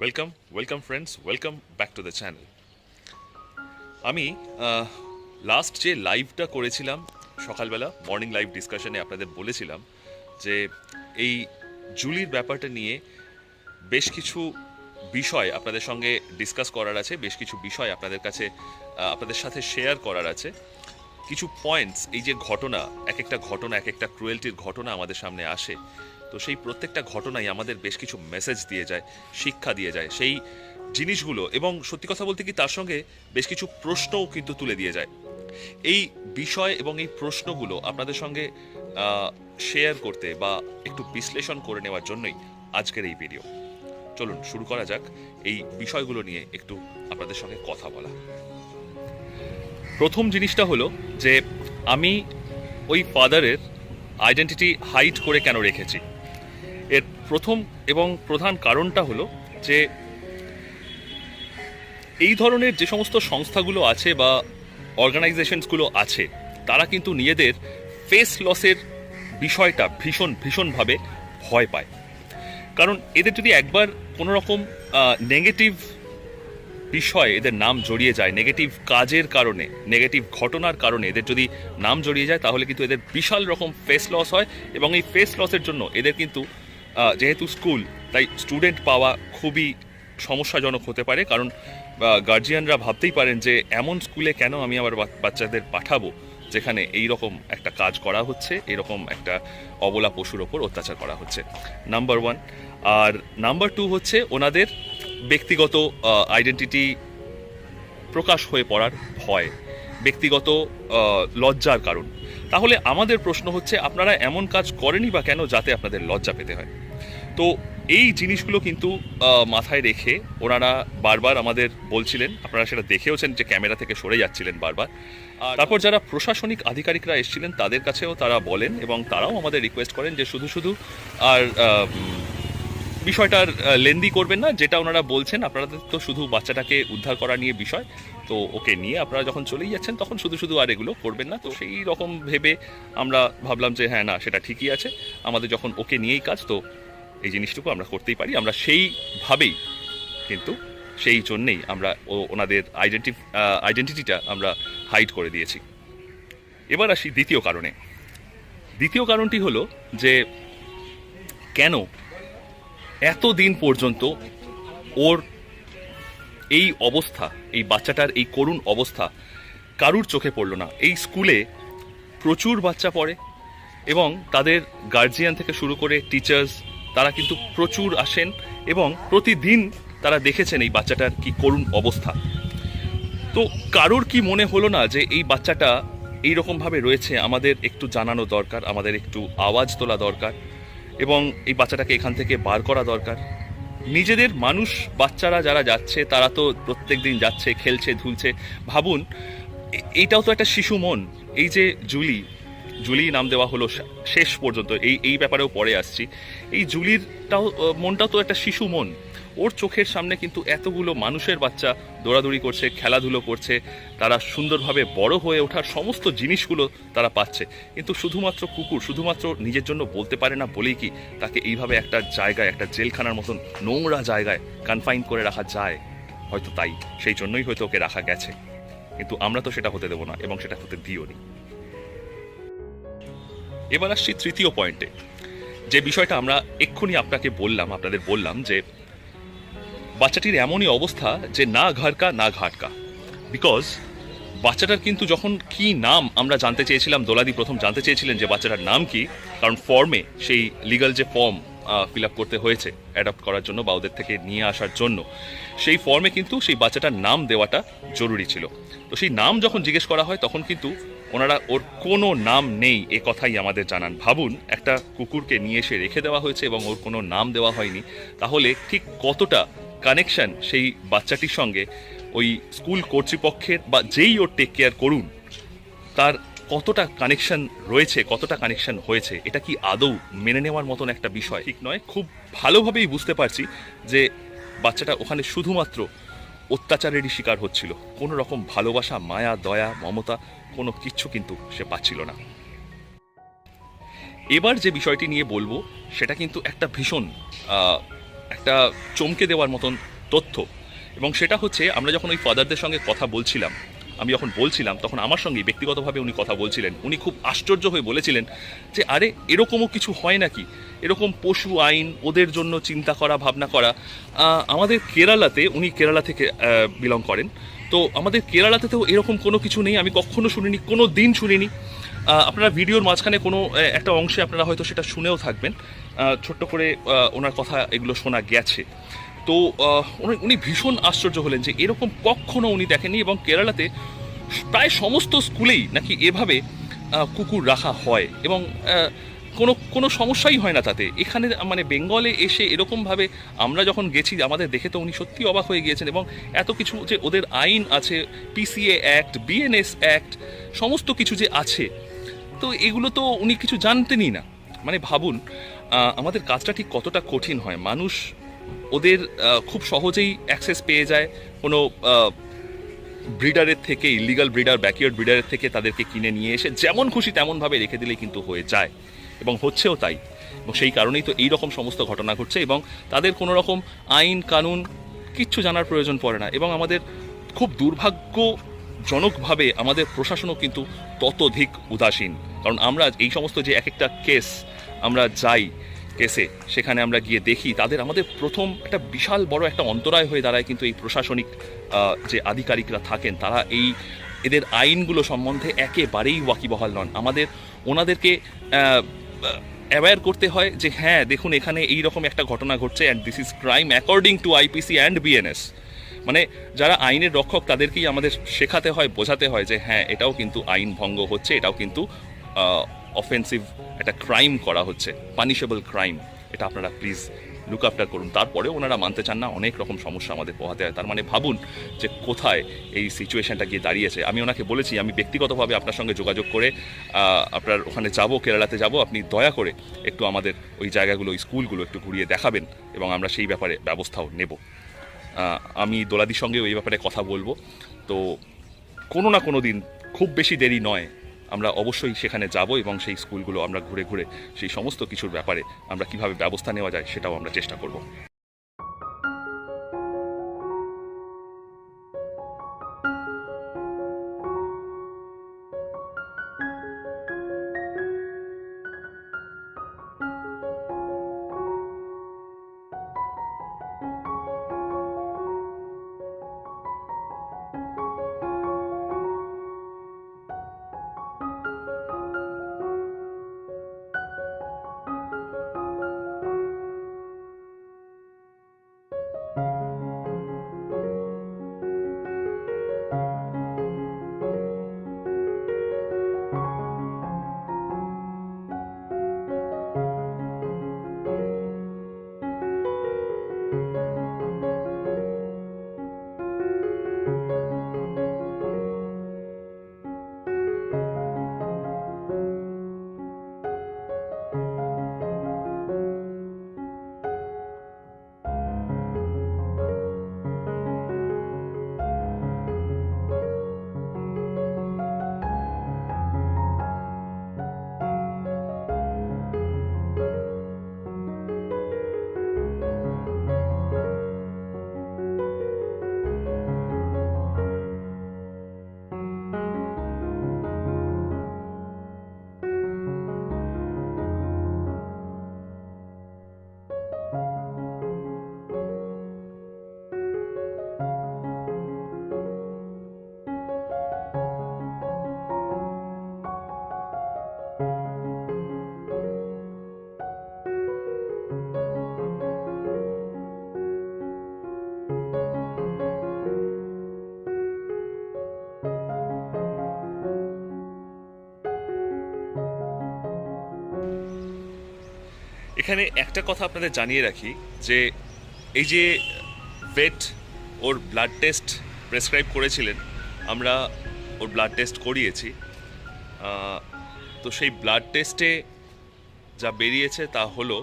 Welcome welcome friends welcome back to the channel আমি last যে লাইভটা করেছিলাম, সকালবেলা মর্নিং লাইভ ডিসকাশনে আপনাদের বলেছিলাম যে এই জুলির ব্যাপারটা নিয়ে বেশ কিছু বিষয় আপনাদের সঙ্গে ডিসকাস করার আছে, বেশ কিছু বিষয় আপনাদের কাছে আপনাদের সাথে শেয়ার করার আছে। কিছু পয়েন্টস এই যে ঘটনা, এক একটা ঘটনা, এক একটা ক্রুয়েলটির ঘটনা আমাদের সামনে আসে। তো সেই প্রত্যেকটা ঘটনাই আমাদের বেশ কিছু মেসেজ দিয়ে যায়, শিক্ষা দিয়ে যায়, সেই জিনিসগুলো এবং সত্যি কথা বলতে কি তার সঙ্গে বেশ কিছু প্রশ্নও কিন্তু তুলে দিয়ে যায়। এই বিষয় এবং এই প্রশ্নগুলো আপনাদের সঙ্গে শেয়ার করতে বা একটু বিশ্লেষণ করে নেওয়ার জন্যই আজকের এই ভিডিও চলুন, শুরু করা যাক এই বিষয়গুলো নিয়ে একটু আপনাদের সঙ্গে কথা বলা। প্রথম জিনিসটা হলো যে আমি ওই ফাদারের আইডেন্টিটি হাইড করে কেন রেখেছি? প্রথম এবং প্রধান কারণটা হলো যে এই ধরনের যে সমস্ত সংস্থাগুলো আছে বা অর্গানাইজেশনসগুলো আছে, তারা কিন্তু নিজেদের ফেস লসের বিষয়টা ভীষণ, ভীষণভাবে ভয় পায়। কারণ এদের যদি একবার কোনো রকম নেগেটিভ বিষয় এদের নাম জড়িয়ে যায় নেগেটিভ কাজের কারণে নেগেটিভ ঘটনার কারণে এদের যদি নাম জড়িয়ে যায়, তাহলে কিন্তু এদের বিশাল রকম ফেস লস হয় এবং এই ফেস লসের জন্য এদের কিন্তু যেহেতু স্কুল, তাই স্টুডেন্ট পাওয়া খুবই সমস্যাজনক হতে পারে। কারণ গার্জিয়ানরা ভাবতেই পারেন যে, এমন স্কুলে কেন আমি আমার বাচ্চাদের পাঠাবো? যেখানে এই রকম একটা কাজ করা হচ্ছে, এরকম একটা অবলা পশুর ওপর অত্যাচার করা হচ্ছে। নাম্বার ওয়ান আর নাম্বার টু হচ্ছে, ওনাদের ব্যক্তিগত আইডেন্টিটি প্রকাশ হয়ে পড়ার ভয়, ব্যক্তিগত লজ্জার কারণ। তাহলে আমাদের প্রশ্ন হচ্ছে, আপনারা এমন কাজ করেনি বা কেন যাতে আপনাদের লজ্জা পেতে হয়? তো এই জিনিসগুলো কিন্তু মাথায় রেখে ওনারা বারবার আমাদের বলছিলেন আপনারা সেটা দেখেওছেন যে ক্যামেরা থেকে সরে যাচ্ছিলেন বারবার। আর তারপর যারা প্রশাসনিক আধিকারিকরা এসেছিলেন তাদের কাছেও তারা বলেন এবং তারাও আমাদের রিকোয়েস্ট করেন যে শুধু শুধু আর বিষয়টার লেন্দি করবেন না যেটা ওনারা বলছেন আপনাদের তো শুধু বাচ্চাটাকে উদ্ধার করা নিয়ে বিষয় তো ওকে নিয়ে আপনারা যখন চলেই যাচ্ছেন তখন শুধু শুধু আর এগুলো করবেন না। তো সেই রকম ভেবে আমরা ভাবলাম যে হ্যাঁ না সেটা ঠিকই আছে। আমাদের যখন ওকে নিয়েই কাজ তো এই জিনিসটুকু আমরা করতেই পারি, আমরা সেইভাবেই কিন্তু সেই জন্যেই আমরা ও ওনাদের আইডেন্টি আইডেন্টিটিটা আমরা হাইড করে দিয়েছি। এবার আসি দ্বিতীয় কারণে। দ্বিতীয় কারণটি হলো যে কেন এত দিন পর্যন্ত ওর এই অবস্থা, এই বাচ্চাটার এই করুণ অবস্থা কারুর চোখে পড়ল না? এই স্কুলে প্রচুর বাচ্চা পড়ে এবং তাদের গার্জিয়ান থেকে শুরু করে টিচার্স তারা কিন্তু প্রচুর আসেন এবং প্রতিদিন তারা দেখেছেন এই বাচ্চাটার কি করুণ অবস্থা। তো কারোর কি মনে হলো না যে এই বাচ্চাটা এই রকমভাবে রয়েছে? আমাদের একটু জানানো দরকার, আমাদের একটু আওয়াজ তোলা দরকার এবং এই বাচ্চাটাকে এখান থেকে বার করা দরকার। নিজেদের মানুষ বাচ্চারা যারা যাচ্ছে, তারা তো প্রত্যেক দিন যাচ্ছে, খেলছে, ধুলছে। ভাবুন এইটাও তো একটা শিশু মন। এই যে জুলি জুলি নাম দেওয়া হলো শেষ পর্যন্ত। এই এই ব্যাপারেও পরে আসছি। এই জুলিরটাও মনটাও তো একটা শিশু মন। ওর চোখের সামনে কিন্তু এতগুলো মানুষের বাচ্চা দৌড়াদৌড়ি করছে, খেলাধুলো করছে, তারা সুন্দরভাবে বড় হয়ে ওঠার সমস্ত জিনিসগুলো তারা পাচ্ছে। কিন্তু শুধুমাত্র কুকুর, শুধুমাত্র নিজের জন্য বলতে পারে না বলেই কি তাকে এইভাবে একটা জায়গায়, একটা জেলখানার মতন নোংরা জায়গায় কনফাইন করে রাখা যায়? হয়তো তাই। সেই জন্যই হয়তো ওকে রাখা গেছে। কিন্তু আমরা তো সেটা হতে দেবো না এবং সেটা হতে দিও নি এবার আসছি তৃতীয় পয়েন্টে। যে বিষয়টা আমরা এক্ষুনি আপনাকে বললাম, আপনাদের বললাম যে বাচ্চাটির এমনই অবস্থা যে না ঘরকা না ঘাটকা বিকজ বাচ্চাটার কিন্তু যখন কি নাম আমরা জানতে চেয়েছিলাম, দোলাদি প্রথম জানতে চেয়েছিলেন যে বাচ্চাটার নাম কি, কারণ ফর্মে সেই লিগাল যে ফর্ম ফিল আপ করতে হয়েছে অ্যাডপ্ট করার জন্য বা ওদের থেকে নিয়ে আসার জন্য, সেই ফর্মে কিন্তু সেই বাচ্চাটার নাম দেওয়াটা জরুরি ছিল। তো সেই নাম যখন জিজ্ঞেস করা হয়, তখন কিন্তু ওনারা ওর কোনো নাম নেই, এ কথাই আমাদের জানান। ভাবুন, একটা কুকুরকে নিয়ে এসে রেখে দেওয়া হয়েছে এবং ওর কোনো নাম দেওয়া হয়নি। তাহলে ঠিক কতটা কানেকশন সেই বাচ্চাটির সঙ্গে ওই স্কুল কর্তৃপক্ষের বা যেই ওর টেক কেয়ার করুন, তার কতটা কানেকশন রয়েছে, কতটা কানেকশন হয়েছে, এটা কি আদৌ মেনে নেওয়ার মতন একটা বিষয়? ঠিক নয়। খুব ভালোভাবেই বুঝতে পারছি যে বাচ্চাটা ওখানে শুধুমাত্র অত্যাচারেরই শিকার হচ্ছিল। কোনো রকম ভালোবাসা, মায়া, দয়া, মমতা, কোনো কিচ্ছু কিন্তু সে পাচ্ছিল না। এবার যে বিষয়টি নিয়ে বলব, সেটা কিন্তু একটা ভীষণ একটা চমকে দেওয়ার মতন তথ্য। এবং সেটা হচ্ছে, আমরা যখন ওই ফাদারদের সঙ্গে কথা বলছিলাম আমি যখন বলছিলাম, তখন আমার সঙ্গে ব্যক্তিগতভাবে উনি কথা বলছিলেন। উনি খুব আশ্চর্য হয়ে বলেছিলেন যে, আরে, এরকমও কিছু হয় নাকি? এরকম পশু আইন, ওদের জন্য চিন্তা করা, ভাবনা করা। আমাদের কেরালাতে, উনি কেরালা থেকে বিলং করেন। তো আমাদের কেরালাতে তো এরকম কোনো কিছু নেই, আমি কখনো শুনিনি, কোনো দিন শুনিনি। আপনারা ভিডিওর মাঝখানে কোনো একটা অংশে আপনারা হয়তো সেটা শুনেও থাকবেন। ছোট্ট করে ওনার কথা এগুলো শোনা গেছে। তো উনি- ভীষণ আশ্চর্য হলেন যে এরকম কখনো উনি দেখেননি এবং কেরালাতে প্রায় সমস্ত স্কুলেই নাকি এভাবে কুকুর রাখা হয় এবং কোনো কোনো সমস্যাই হয় না তাতে। এখানে মানে বেঙ্গলে এসে এরকমভাবে আমরা যখন গেছি, আমাদের দেখে তো উনি সত্যি অবাক হয়ে গিয়েছেন এবং এত কিছু যে ওদের আইন আছে পিসিএ অ্যাক্ট বিএনএস অ্যাক্ট সমস্ত কিছু যে আছে, তো এগুলো তো উনি কিছু জানতেনই না। মানে ভাবুন আমাদের কাজটা ঠিক কতটা কঠিন হয়। মানুষ ওদের খুব সহজেই অ্যাক্সেস পেয়ে যায়। কোনো ব্রিডারের থেকে ইলিগাল ব্রিডার ব্যাকইয়ার্ড ব্রিডারের থেকে তাদেরকে কিনে নিয়ে এসে যেমন খুশি তেমনভাবে রেখে দিলে কিন্তু হয়ে যায়। এবং হচ্ছেও তাই। এবং সেই কারণেই তো এই রকম সমস্ত ঘটনা ঘটছে এবং তাদের কোনো রকম আইন, কানুন কিচ্ছু জানার প্রয়োজন পড়ে না। এবং আমাদের খুব দুর্ভাগ্যজনকভাবে আমাদের প্রশাসনও কিন্তু ততোধিক উদাসীন। কারণ আমরা এই সমস্ত যে এক একটা কেস আমরা যাই কেসে, সেখানে আমরা গিয়ে দেখি তাদের আমাদের প্রথম একটা বিশাল বড় একটা অন্তরায় হয়ে দাঁড়ায় কিন্তু এই প্রশাসনিক যে আধিকারিকরা থাকেন, তারা এই এদের আইনগুলো সম্বন্ধে একেবারেই ওয়াকিবহাল নন। আমাদের ওনাদেরকে অ্যাওয়্যার করতে হয় যে হ্যাঁ দেখুন এখানে এই রকম একটা ঘটনা ঘটছে and this is crime according to IPC and BNS মানে যারা আইনের রক্ষক তাদেরকেই আমাদের শেখাতে হয়, বোঝাতে হয় যে হ্যাঁ এটাও কিন্তু আইন ভঙ্গ হচ্ছে, এটাও কিন্তু অফেন্সিভ একটা ক্রাইম করা হচ্ছে পানিশেবল ক্রাইম এটা আপনারা প্লিজ লুক আফটার করুন। তারপরে ওনারা মানতে চান না, অনেক রকম সমস্যা আমাদের পোহাতে হয়। তার মানে ভাবুন যে কোথায় এই সিচুয়েশনটা গিয়ে দাঁড়িয়েছে। আমি ওনাকে বলেছি, আমি ব্যক্তিগতভাবে আপনার সঙ্গে যোগাযোগ করে আপনার ওখানে যাব, কেরালাতে যাব, আপনি দয়া করে একটু আমাদের ওই জায়গাগুলো স্কুলগুলো একটু ঘুরিয়ে দেখাবেন এবং আমরা সেই ব্যাপারে ব্যবস্থাও নেব। আমি দোলাদির সঙ্গেও এই ব্যাপারে কথা বলব। তো কোনো না কোনো দিন খুব বেশি দেরি নয় আমরা অবশ্যই সেখানে যাব এবং সেই স্কুলগুলো আমরা ঘুরে ঘুরে সেই সমস্ত কিছুর ব্যাপারে আমরা কীভাবে ব্যবস্থা নেওয়া যায় সেটাও আমরা চেষ্টা করব। এখানে একটা কথা আপনাদের জানিয়ে রাখি, যে এই যে ভেট ওর ব্লাড টেস্ট প্রেসক্রাইব করেছিলেন, আমরা ওর ব্লাড টেস্ট করিয়েছি তো সেই ব্লাড টেস্টে যা বেরিয়েছে তা হলো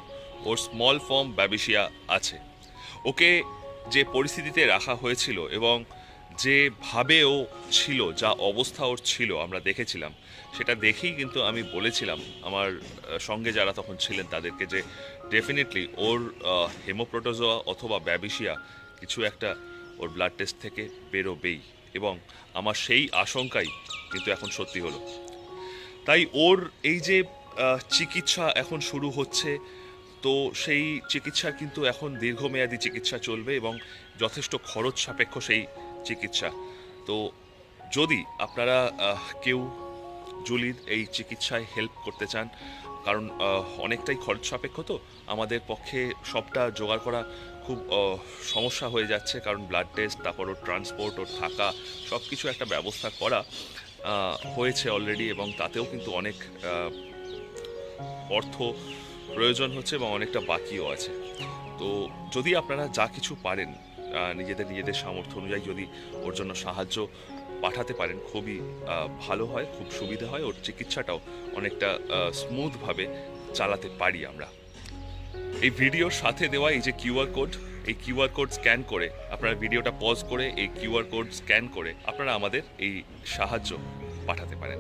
ওর স্মল ফর্ম ব্যাবিশিয়া আছে। ওকে যে পরিস্থিতিতে রাখা হয়েছিল এবং যেভাবে ও ছিল, যা অবস্থা ওর ছিল, আমরা দেখেছিলাম। সেটা দেখেই কিন্তু আমি বলেছিলাম আমার সঙ্গে যারা তখন ছিলেন তাদেরকে যে ডেফিনেটলি ওর হেমোপ্রোটোজোয়া অথবা ব্যাবিসিয়া কিছু একটা ওর ব্লাড টেস্ট থেকে বেরোবেই এবং আমার সেই আশঙ্কাই কিন্তু এখন সত্যি হলো। তাই ওর এই যে চিকিৎসা এখন শুরু হচ্ছে, তো সেই চিকিৎসা কিন্তু এখন দীর্ঘমেয়াদী চিকিৎসা চলবে এবং যথেষ্ট খরচ সাপেক্ষ সেই চিকিৎসা। তো যদি আপনারা কেউ জুলির এই চিকিৎসায় হেল্প করতে চান, কারণ অনেকটাই খরচ সাপেক্ষ তো, আমাদের পক্ষে সবটা জোগাড় করা খুব সমস্যা হয়ে যাচ্ছে, কারণ ব্লাড টেস্ট তারপর ওর ট্রান্সপোর্ট ওর থাকা সব কিছু একটা ব্যবস্থা করা হয়েছে অলরেডি এবং তাতেও কিন্তু অনেক অর্থ প্রয়োজন হচ্ছে এবং অনেকটা বাকিও আছে। তো যদি আপনারা যা কিছু পারেন নিজেদের নিজেদের সামর্থ্য অনুযায়ী যদি ওর জন্য সাহায্য পাঠাতে পারেন, খুবই ভালো হয়, খুব সুবিধা হয়। ওর চিকিৎসাটাও অনেকটা স্মুথভাবে চালাতে পারি আমরা। এই ভিডিওর সাথে দেওয়া এই যে কিউআর কোড, এই কিউআর কোড স্ক্যান করে আপনারা ভিডিওটা পজ করে এই কিউআর কোড স্ক্যান করে আপনারা আমাদের এই সাহায্য পাঠাতে পারেন।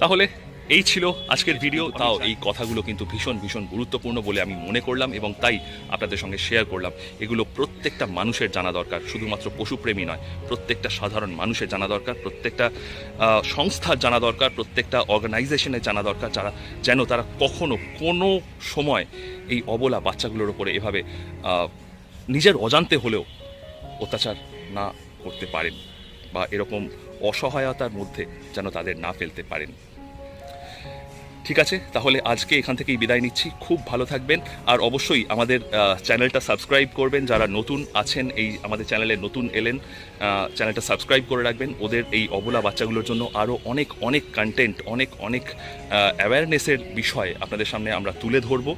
তাহলে এই ছিল আজকের ভিডিও তাও এই কথাগুলো কিন্তু ভীষণ ভীষণ গুরুত্বপূর্ণ বলে আমি মনে করলাম এবং তাই আপনাদের সঙ্গে শেয়ার করলাম। এগুলো প্রত্যেকটা মানুষের জানা দরকার, শুধুমাত্র পশুপ্রেমী নয়, প্রত্যেকটা সাধারণ মানুষের জানা দরকার, প্রত্যেকটা সংস্থার জানা দরকার, প্রত্যেকটা অর্গানাইজেশনের জানা দরকার, যারা, যেন তারা কখনো কোনো সময় এই অবলা বাচ্চাগুলোর ওপরে এভাবে নিজের অজান্তে হলেও অত্যাচার না করতে পারেন বা এরকম অসহায়তার মধ্যে যেন তাদের না ফেলতে পারেন। ঠিক আছে, তাহলে আজকে এখান থেকেই বিদায় নিচ্ছি। খুব ভালো থাকবেন আর অবশ্যই আমাদের চ্যানেলটা সাবস্ক্রাইব করবেন। যারা নতুন আছেন, এই আমাদের চ্যানেলে নতুন এলেন চ্যানেলটা সাবস্ক্রাইব করে রাখবেন। ওদের এই অবলা বাচ্চাগুলোর জন্য আরও অনেক অনেক কন্টেন্ট অনেক অনেক অ্যাওয়ারনেসের বিষয় আপনাদের সামনে আমরা তুলে ধরবো।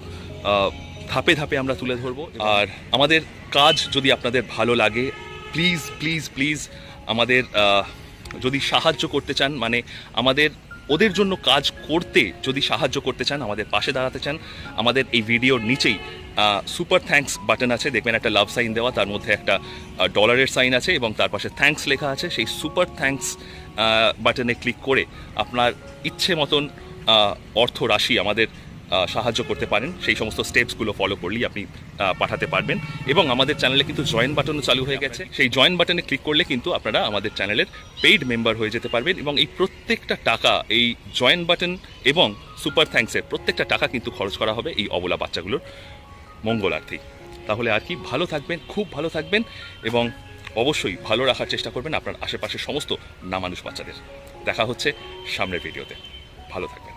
ধাপে ধাপে আমরা তুলে ধরবো। আর আমাদের কাজ যদি আপনাদের ভালো লাগে প্লিজ প্লিজ প্লিজ আমাদের যদি সাহায্য করতে চান মানে আমাদের ওদের জন্য কাজ করতে যদি সাহায্য করতে চান, আমাদের পাশে দাঁড়াতে চান, আমাদের এই ভিডিওর নিচেই সুপার থ্যাঙ্কস বাটন আছে। দেখবেন একটা লাভ সাইন দেওয়া, তার মধ্যে একটা ডলারের সাইন আছে এবং তার পাশে থ্যাঙ্কস লেখা আছে। সেই সুপার থ্যাঙ্কস বাটনে ক্লিক করে আপনার ইচ্ছে মতন অর্থ রাশি আমাদের সাহায্য করতে পারেন। সেই সমস্ত স্টেপসগুলো ফলো করলেই আপনি পাঠাতে পারবেন। এবং আমাদের চ্যানেলে কিন্তু জয়েন বাটনও চালু হয়ে গেছে। সেই জয়েন বাটনে ক্লিক করলে কিন্তু আপনারা আমাদের চ্যানেলের পেইড মেম্বার হয়ে যেতে পারবেন এবং এই প্রত্যেকটা টাকা, এই জয়েন বাটন এবং সুপার থ্যাঙ্কসের প্রত্যেকটা টাকা কিন্তু খরচ করা হবে এই অবলা বাচ্চাগুলোর মঙ্গলার্থেই। তাহলে আর কি, ভালো থাকবেন, খুব ভালো থাকবেন এবং অবশ্যই ভালো রাখার চেষ্টা করবেন আপনার আশেপাশের সমস্ত নামানুষ বাচ্চাদের। দেখা হচ্ছে সামনের ভিডিওতে ভালো থাকবেন।